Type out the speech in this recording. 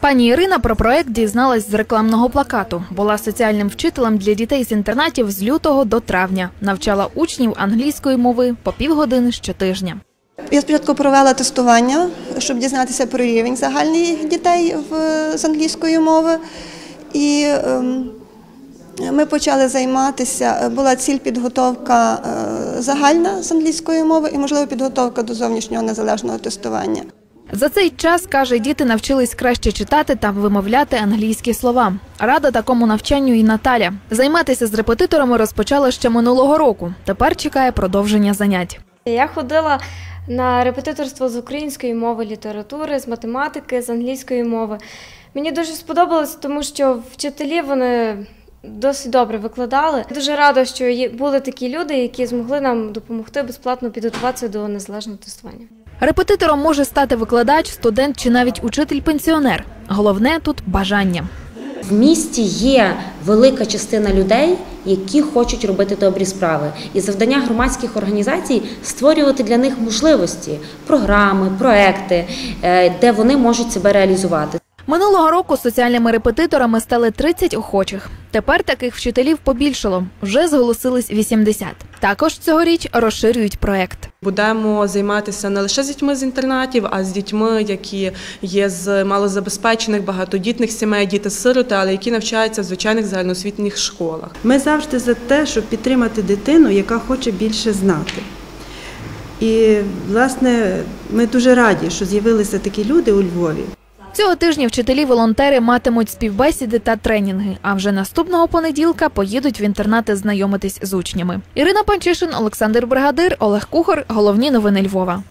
Пані Ірина про проект дізналась з рекламного плакату. Була соціальним вчителем для дітей з інтернатів з лютого до травня. Навчала учнів англійської мови по півгодини щотижня. Я спочатку провела тестування, щоб дізнатися про рівень загальний дітей в, з англійської мови. І ем, ми почали займатися. Була ціль підготовка е, загальна з англійської мови і, можливо, підготовка до зовнішнього незалежного тестування. За цей час, каже, діти навчились краще читати та вимовляти англійські слова. Рада такому навчанню і Наталя. Займатися з репетиторами розпочала ще минулого року. Тепер чекає продовження занять. Я ходила на репетиторство з української мови, літератури, з математики, з англійської мови. Мені дуже сподобалось, тому що вчителі вони досить добре викладали. Дуже рада, що були такі люди, які змогли нам допомогти безплатно підготуватися до незалежного тестування. Репетитором може стати викладач, студент чи навіть учитель-пенсіонер. Головне тут бажання. В місті є велика частина людей, які хочуть робити добрі справи, і завдання громадських організацій створювати для них можливості, програми, проекти, е, де вони можуть себе реалізувати. Минулого року соціальними репетиторами стали 30 охочих. Тепер таких вчителів побільшало. Вже зголосились 80. Також цьогоріч розширюють проект. Будемо займатися не лише з дітьми з інтернатів, а з дітьми, які є з малозабезпечених багатодітних сімей, діти-сироти, але які навчаються в звичайних загальноосвітніх школах. Ми завжди за те, щоб підтримати дитину, яка хоче більше знати. І, власне, ми дуже раді, що з'явилися такі люди у Львові. Цього тижня вчителі-волонтери матимуть співбесіди та тренінги. А вже наступного понеділка поїдуть в інтернати знайомитись з учнями. Ірина Панчишин, Олександр Бригадир, Олег Кухар. Головні новини Львова.